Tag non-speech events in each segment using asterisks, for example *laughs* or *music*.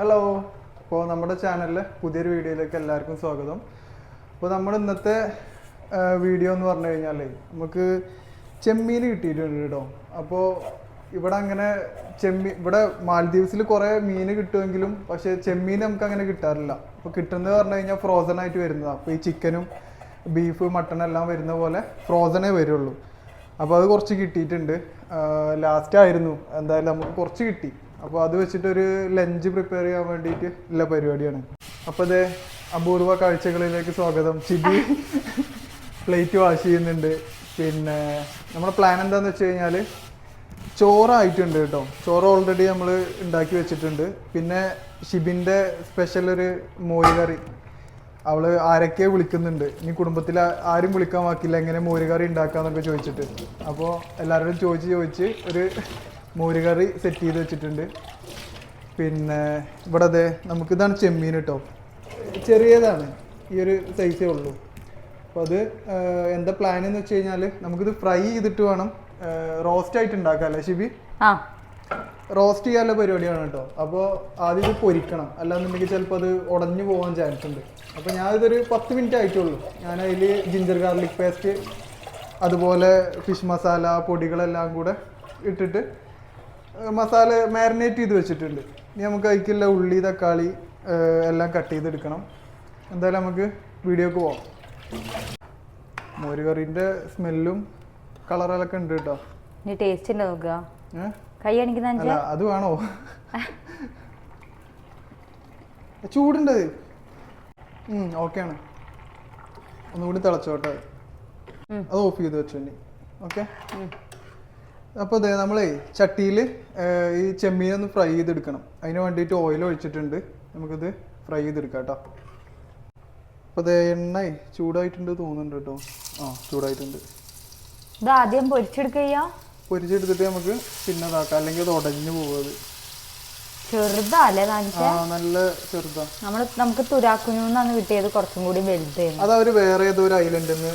Hello അപ്പോൾ നമ്മുടെ ചാനലിലെ പുതിയൊരു വീഡിയോയിലേക്ക് എല്ലാവർക്കും സ്വാഗതം. അപ്പോൾ നമ്മൾ ഇന്നത്തെ വീഡിയോ എന്ന് പറഞ്ഞു കഴിഞ്ഞാൽ നമുക്ക് ചെമ്മീൻ കിട്ടിയിട്ടുണ്ട് കേട്ടോ. അപ്പോൾ ഇവിടെ അങ്ങനെ ചെമ്മീൻ ഇവിടെ മാലദ്വീപ്സിൽ കുറേ മീൻ കിട്ടുമെങ്കിലും പക്ഷേ ചെമ്മീൻ നമുക്ക് അങ്ങനെ കിട്ടാറില്ല. അപ്പോൾ കിട്ടുന്നത് പറഞ്ഞു കഴിഞ്ഞാൽ ഫ്രോസൺ ആയിട്ട് വരുന്നതാണ് അപ്പോൾ ഈ ചിക്കനും ബീഫ് മട്ടൺ എല്ലാം വരുന്ന പോലെ ഫ്രോസണേ വരുള്ളൂ. അപ്പോൾ അത് കുറച്ച് കിട്ടിയിട്ടുണ്ട്. ലാസ്റ്റ് ആയിരുന്നു. എന്തായാലും നമുക്ക് കുറച്ച് കിട്ടി. അപ്പോൾ അത് വെച്ചിട്ടൊരു ലഞ്ച് പ്രിപ്പയർ ചെയ്യാൻ വേണ്ടിയിട്ട് ഉള്ള പരിപാടിയാണ്. അപ്പോൾ ഇത് അപൂർവ കാഴ്ചകളിലേക്ക് സ്വാഗതം. ചിബി പ്ലേറ്റ് വാഷ് ചെയ്യുന്നുണ്ട്. പിന്നെ നമ്മുടെ പ്ലാൻ എന്താണെന്ന് വെച്ച് കഴിഞ്ഞാൽ ചോറായിട്ടുണ്ട് കേട്ടോ. ചോറ് ഓൾറെഡി നമ്മൾ ഉണ്ടാക്കി വെച്ചിട്ടുണ്ട്. പിന്നെ ഷിബിന്റെ സ്പെഷ്യൽ ഒരു മോരുകറി അവൾ ആരൊക്കെ വിളിക്കുന്നുണ്ട്. ഇനി കുടുംബത്തിൽ ആരും വിളിക്കാൻ വാക്കില്ല. എങ്ങനെ മോരുകറി ഉണ്ടാക്കാന്നൊക്കെ ചോദിച്ചിട്ട്. അപ്പോൾ എല്ലാവരോടും ചോദിച്ച് ചോദിച്ച് ഒരു മോരുകറി സെറ്റ് ചെയ്ത് വെച്ചിട്ടുണ്ട്. പിന്നെ ഇവിടെ അതെ നമുക്കിതാണ് ചെമ്മീൻ കേട്ടോ ചെറിയതാണ്. ഈ ഒരു സൈസേ ഉള്ളൂ. അപ്പോൾ അത് എന്താ പ്ലാൻ എന്ന് വെച്ച് കഴിഞ്ഞാൽ നമുക്കിത് ഫ്രൈ ചെയ്തിട്ട് വേണം റോസ്റ്റ് ആയിട്ട് ഉണ്ടാക്കാം അല്ലേ ഷിബി? ആ. റോസ്റ്റ് ചെയ്യാനുള്ള പരിപാടിയാണ് കേട്ടോ അപ്പോൾ ആദ്യം ഇത് പൊരിക്കണം. അല്ലാന്നുണ്ടെങ്കിൽ ചിലപ്പോൾ അത് ഉടഞ്ഞു പോകാൻ ചാൻസ് ഉണ്ട്. അപ്പോൾ ഞാൻ ഇതൊരു പത്ത് മിനിറ്റ് ആയിട്ടുള്ളൂ. ഞാൻ അതിൽ ജിഞ്ചർ ഗാർലിക് പേസ്റ്റ് അതുപോലെ ഫിഷ് മസാല പൊടികളെല്ലാം കൂടെ ഇട്ടിട്ട് മസാല മാരിനേറ്റ് ചെയ്ത് വെച്ചിട്ടുണ്ട്. ഇനി നമുക്ക് അതിക്കുള്ള ഉള്ളി തക്കാളി എല്ലാം കട്ട് ചെയ്തെടുക്കണം. എന്തായാലും നമുക്ക് വീഡിയോക്ക് പോവാം. മോരുകറിന്റെ സ്മെല്ലും കളറൊക്കെ ഉണ്ട് കേട്ടോ. ഇനി ടേസ്റ്റ് ഉണ്ട് നോക്കുക കൈ അത് വേണോ? ചൂടുണ്ട്. ഓക്കെ ആണ്. ഒന്നുകൂടി തിളച്ചോട്ടെ. അത് ഓഫ് ചെയ്ത് വെച്ചു ഓക്കെ അപ്പോൾ അതെ നമ്മളേ ചട്ടിയിൽ ഈ ചെമ്മീൻ ഒന്ന് ഫ്രൈ ചെയ്തെടുക്കണം. അതിന് വേണ്ടിയിട്ട് ഓയിൽ ഒഴിച്ചിട്ടുണ്ട്. നമുക്കിത് ഫ്രൈ ചെയ്തെടുക്കാം കേട്ടോ അപ്പോൾ അതെ എണ്ണ ചൂടായിട്ടുണ്ട് തോന്നുന്നുണ്ട് കേട്ടോ ആ ചൂടായിട്ടുണ്ട്. ഇത് ആദ്യം പൊരിച്ചെടുക്കുക പൊരിച്ചെടുത്തിട്ട് നമുക്ക് പിന്നെ ഇതാക്കാം അല്ലെങ്കിൽ അത് ഉടഞ്ഞു പോകുന്നത് ചെറുതാ അല്ലേ നല്ല ചെറുതാ. നമ്മൾ നമുക്ക് കിട്ടിയത് കുറച്ചും കൂടി അത് അവർ വേറെ ഏതോ ഒരു ഐലൻഡിൽ നിന്ന്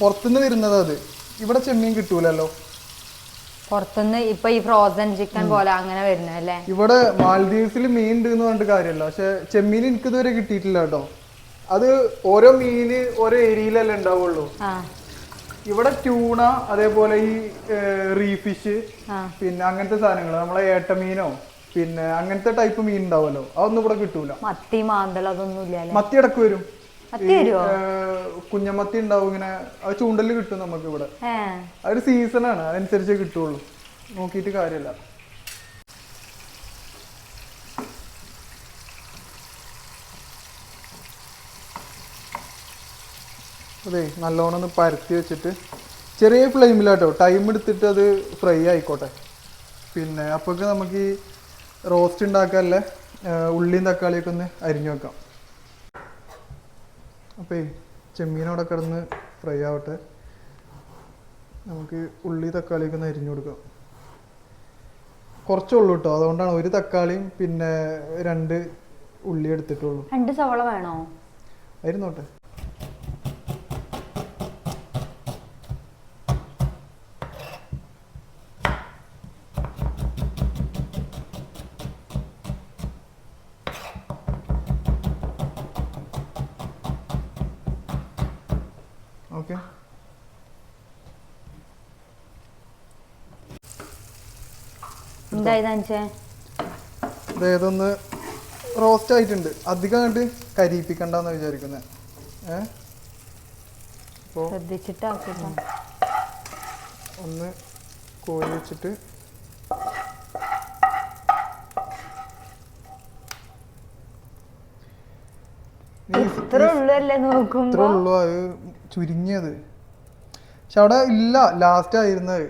പുറത്തുനിന്ന് വരുന്നത് അത്. ഇവിടെ ചെമ്മീൻ കിട്ടൂലല്ലോ. പുറത്തുനിന്ന് ഇപ്പൊ ഈ ഫ്രോസൺ ചിക്കൻ പോലെ അങ്ങനെ വരുന്നല്ലേ ഇവിടെ മാൽദീവ്സിൽ മീൻ ഉണ്ട് എന്ന് പറഞ്ഞിട്ട് കാര്യമല്ല. പക്ഷെ ചെമ്മീൻ എനിക്ക് ഇതുവരെ കിട്ടിയിട്ടില്ല കേട്ടോ. അത് ഓരോ മീന് ഓരോ ഏരിയയിലല്ലേ ഉണ്ടാവുള്ളൂ. ഇവിടെ ട്യൂണ അതേപോലെ ഈ റീഫിഷ് പിന്നെ അങ്ങനത്തെ സാധനങ്ങൾ നമ്മളെ ഏട്ടമീനോ പിന്നെ അങ്ങനത്തെ ടൈപ്പ് മീൻ ഉണ്ടാവുമല്ലോ. അതൊന്നും ഇവിടെ കിട്ടൂല. മത്തി മാന്തൽ അതൊന്നും ഇല്ല മത്തി ഇടയ്ക്ക് വരും. കുഞ്ഞമത്തി ഉണ്ടാവും ഇങ്ങനെ. അത് ചൂണ്ടൽ കിട്ടും നമുക്ക് ഇവിടെ അതൊരു സീസൺ ആണ്. അതനുസരിച്ചേ കിട്ടുള്ളൂ. നോക്കിയിട്ട് കാര്യമില്ല അതെ നല്ലോണം ഒന്ന് പരത്തി വെച്ചിട്ട് ചെറിയ ഫ്ലെയിമിലാട്ടോ. ടൈം എടുത്തിട്ട് അത് ഫ്രൈ ആയിക്കോട്ടെ. പിന്നെ അപ്പോഴേക്ക് നമുക്ക് ഈ റോസ്റ്റ് ഉണ്ടാക്കാനല്ലേ ഉള്ളിയും തക്കാളിയൊക്കെ ഒന്ന് അരിഞ്ഞു വെക്കാം. അപ്പോൾ ചെമ്മീനോടെ കിടന്ന് ഫ്രൈ ആവട്ടെ. നമുക്ക് ഉള്ളി തക്കാളിയൊക്കെ ഒന്ന് അരിഞ്ഞു കൊടുക്കാം. കുറച്ചേ ഉള്ളൂ കേട്ടോ അതുകൊണ്ടാണ് ഒരു തക്കാളിയും പിന്നെ രണ്ട് ഉള്ളി എടുത്തിട്ടുള്ളൂ. രണ്ട് സവള വേണോ? ആയിരുന്നോട്ടെ ഓക്കെ ഇതൊന്ന് റോസ്റ്റ് ആയിട്ടുണ്ട്. അധികം കണ്ട് കരിയിപ്പിക്കണ്ടെന്ന് വിചാരിക്കുന്നത് ഏ? അപ്പോൾ ശ്രദ്ധിച്ചിട്ടാക്കിട്ടോ ഒന്ന് കോരി വെച്ചിട്ട് ഇത്ര ഉള്ളൂ. അത് ചുരുങ്ങിയത്. പക്ഷെ അവിടെ ഇല്ല ലാസ്റ്റ് ആയിരുന്നത്.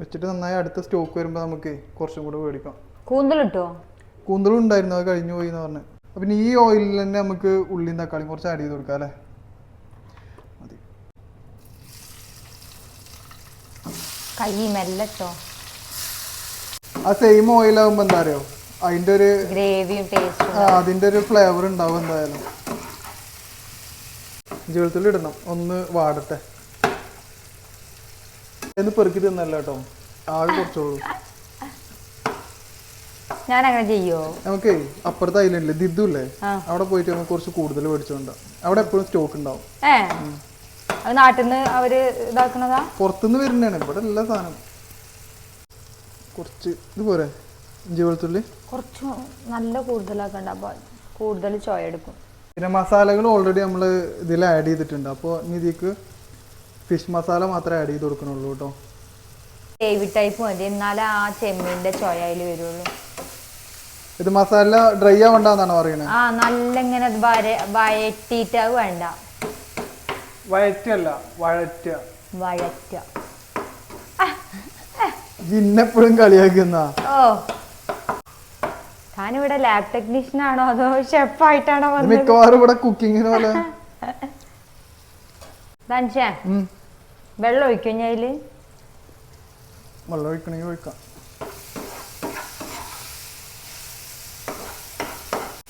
വെച്ചിട്ട് നന്നായി അടുത്ത സ്റ്റോക്ക് വരുമ്പോൾ നമുക്ക് കുറച്ചും കൂടെ മേടിക്കാം. കൂന്തലിട്ടോ? കൂന്തലും ഉണ്ടായിരുന്നു അത് കഴിഞ്ഞു പോയി എന്ന് പറഞ്ഞു. അപ്പം പിന്നെ ഈ ഓയിലിൽ തന്നെ നമുക്ക് ഉള്ളി തക്കാളിയും കുറച്ച് ആഡ് ചെയ്ത് കൊടുക്കാം അല്ലേ? മതി. കൈ മെല്ലട്ടോ. ആ സെയിം ഓയിലാകുമ്പോൾ എന്താ അറിയോ? അതിന്റെ ഒരു ഗ്രേവിയും ടേസ്റ്റും അതിന്റെ ഒരു ഫ്ലേവർ ഉണ്ടാവും എന്തായാലും. ജീവിതത്തിൽ ഇടണം. ഒന്ന് വാടട്ടെ. എന്ന് പെറുക്കി തിന്നല്ല കേട്ടോ? ആകെ കുറച്ചുള്ളൂ ഞാൻ അങ്ങനെ ചെയ്യോ? നമുക്ക് അപ്പുറത്തെ ഐലൻഡിൽ ദിദു ഇല്ലേ? അവിടെ പോയിട്ട് നമുക്ക് കുറച്ച് കൂടുതൽ മേടിച്ചോണ്ടാ അവിടെ എപ്പോഴും സ്റ്റോക്ക് ഉണ്ടാവും. നാട്ടിൽ നിന്ന് അവർ ഇതാക്കുന്നതാ? പുറത്തുനിന്ന് വരുന്നതാണ്. ഇവിടെ എല്ലാ സാധനം. കുറച്ച് ഇത് പോരെ. ഇഞ്ചി വെളുത്തുള്ളി കുറച്ച് നല്ല കൂടുതലാക്കണ്ട. അപ്പൊ കൂടുതൽ ചോയ എടുക്കും. പിന്നെ മസാലകൾ ഓൾറെഡി നമ്മൾ ഇതിൽ ആഡ് ചെയ്തിട്ടുണ്ട്. അപ്പോൾ നിധിക്ക് ഫിഷ് മസാല മാത്രമേ ആഡ് ചെയ്ത് കൊടുക്കണുള്ളൂ കേട്ടോ. ഗ്രേവി ടൈപ്പ് മതി. എന്നാലേ ആ ചെമ്മീന്റെ ചോയ അതിൽ വരുള്ളൂ. ഇത് മസാല ഡ്രൈ ആവണ്ടെന്നാണ് പറയുന്നത് ആ നല്ല ഇങ്ങനെ വഴറ്റിയിട്ട് അത് വേണ്ട. വയറ്റല്ല വഴറ്റ വഴറ്റ ഇന്നെപ്പോഴും കളിയാക്കുന്ന ഓ. താനിവിടെ ലാബ് ടെക്നീഷ്യൻ ആണോ അതോ ഷെഫായിട്ടാണോ വന്നത്? മിക്കവാറും ഇവിടെ കുക്കിങ്ങിന് പോലെ. *laughs* ധനുഷേ വെള്ളം ഒഴിക്കും ഞാൻ അതിൽ വെള്ളം ഒഴിക്കണമെങ്കിൽ ഒഴിക്കാം.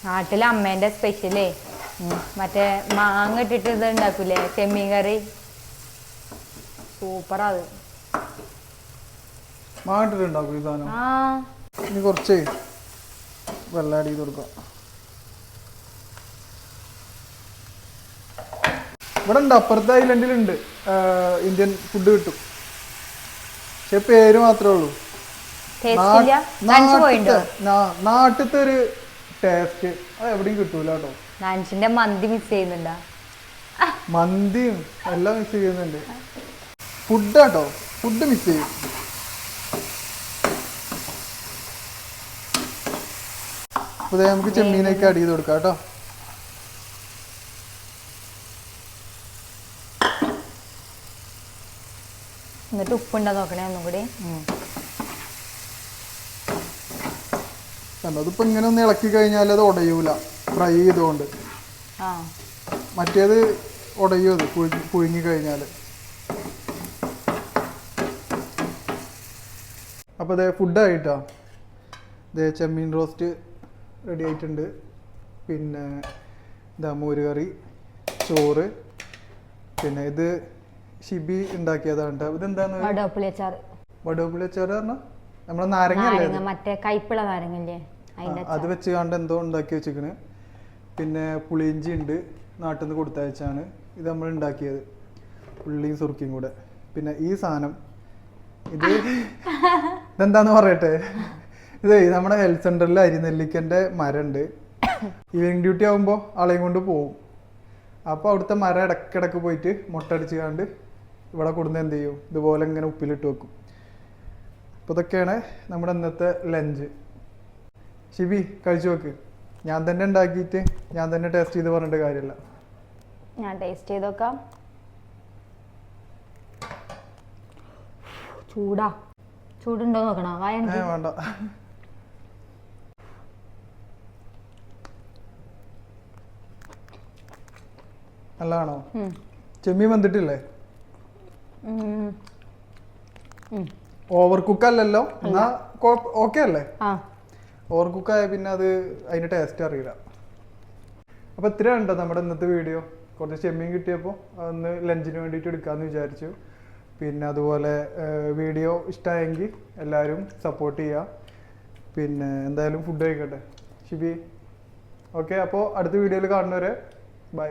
നാട്ടിലെ അമ്മേന്റെ സ്പെഷ്യലേ മറ്റേ മാങ്ങ ഇട്ടിട്ട് ഇത് ഉണ്ടാക്കൂലേ ചെമ്മീൻ കറി? സൂപ്പറാ അത്. മാട്ടിട്ടുണ്ടാക്കും ഈ സാധനം. ആ. ഇനി കുറച്ച്. വെള്ളം ആഡ് ചെയ്ത് കൊടുക്കാം. ഇവിടെ ഉണ്ട് അപ്പുറത്തെ ഐലൻഡിലുണ്ട് ഇന്ത്യൻ ഫുഡ് കിട്ടും. പക്ഷെ പേര് മാത്രമേ ഉള്ളൂ. നാട്ടിലത്തെ ഒരു ടേസ്റ്റ് അത് എവിടെയും കിട്ടൂല കേട്ടോ. നാൻസിന്റെ മന്തി മിസ് ചെയ്യുന്നുണ്ടാ? മന്തിയും എല്ലാം മിസ് ചെയ്യുന്നുണ്ട്. ഫുഡ് ഫുഡാട്ടോ ഫുഡ് മിസ് ചെയ്യും. അപ്പൊ ദേ നമുക്ക് ചെമ്മീനൊക്കെ ആഡ് ചെയ്ത് കൊടുക്കാം കേട്ടോ. എന്നിട്ട് ഉപ്പുണ്ടോ നോക്കണേ ഒന്നും കൂടി. കണ്ടോ അതിപ്പോ ഇങ്ങനെ ഒന്ന് ഇളക്കി കഴിഞ്ഞാൽ അത് ഉടയൂല ഫ്രൈ ചെയ്തുകൊണ്ട് മറ്റേത് ഉടയും അത് പുഴുങ്ങി കഴിഞ്ഞാൽ. കഴിഞ്ഞാൽ അപ്പോൾ ഇതേ ഫുഡായിട്ടാ ഇതേ ചെമ്മീൻ റോസ്റ്റ് റെഡി ആയിട്ടുണ്ട്. പിന്നെ ഇതാ മോര് കറി ചോറ് പിന്നെ ഇത് ഷിബി ഉണ്ടാക്കിയതാണ് കേട്ടോ ഇതെന്താന്ന്? വടവപ്പുളി അച്ചാർ. വടുവപ്പുളി വെച്ചാൽ പറഞ്ഞാൽ നമ്മളെ നാരങ്ങ മറ്റേ കൈപ്പിള നാരങ്ങല്ലേ അത് വെച്ച് കണ്ട് എന്തോ ഉണ്ടാക്കി വെച്ചിരിക്കണ്. പിന്നെ പുളിയിഞ്ചി ഉണ്ട് നാട്ടിൽ നിന്ന് കൊടുത്തയച്ചാണ്. ഇത് നമ്മൾ ഉണ്ടാക്കിയത്. ഉള്ളിയും സുറുക്കിയും കൂടെ. പിന്നെ ഈ സാധനം ഇത് *laughs* ഇതെന്താന്ന് പറയട്ടെ? ഇത് നമ്മുടെ ഹെൽത്ത് സെന്ററിൽ അരിനെല്ലിക്കന്റെ മരമുണ്ട് ഈവനിങ് ഡ്യൂട്ടി ആകുമ്പോൾ ആളെയും കൊണ്ട് പോവും. അപ്പോൾ അവിടുത്തെ മരം ഇടയ്ക്കിടയ്ക്ക് പോയിട്ട് മുട്ടടിച്ച് കണ്ട് ഇവിടെ കൊടുന്ന് എന്ത് ചെയ്യും? ഇതുപോലെ ഇങ്ങനെ ഉപ്പിലിട്ട് വെക്കും. അപ്പോൾ ഇതൊക്കെയാണ് നമ്മുടെ ഇന്നത്തെ ലഞ്ച് ഷിബി കഴിച്ചു നോക്ക്. ഞാൻ തന്നെ ഉണ്ടാക്കിയിട്ട് ഞാൻ തന്നെ ടേസ്റ്റ് ചെയ്ത് പറഞ്ഞിട്ട് കാര്യമില്ല. ഞാൻ ടേസ്റ്റ് ചെയ്ത് നോക്കാം. ചൂടാ. ചൂടുണ്ടോ നോക്കണോ? വായ വേണ്ട. നല്ലതാണോ. ചെമ്മീൻ വന്നിട്ടില്ലേ. ഓവർ കുക്ക് അല്ലല്ലോ? എന്നാ ഓക്കെ അല്ലേ? ഓവർ കുക്ക് ആയ പിന്നെ അത് അതിന്റെ ടേസ്റ്റ് അറിയില്ല. അപ്പൊ ഇത്ര ഉണ്ടോ നമ്മുടെ ഇന്നത്തെ വീഡിയോ കുറച്ച് ചെമ്മീൻ കിട്ടിയപ്പോൾ അതൊന്ന് ലഞ്ചിന് വേണ്ടിയിട്ട് എടുക്കാമെന്ന് വിചാരിച്ചു. പിന്നെ അതുപോലെ വീഡിയോ ഇഷ്ടമായെങ്കിൽ എല്ലാവരും സപ്പോർട്ട് ചെയ്യുക പിന്നെ എന്തായാലും ഫുഡ് കഴിക്കട്ടെ. ഷിബി ഓക്കെ അപ്പോൾ അടുത്ത വീഡിയോയിൽ കാണുന്നവരെ ബൈ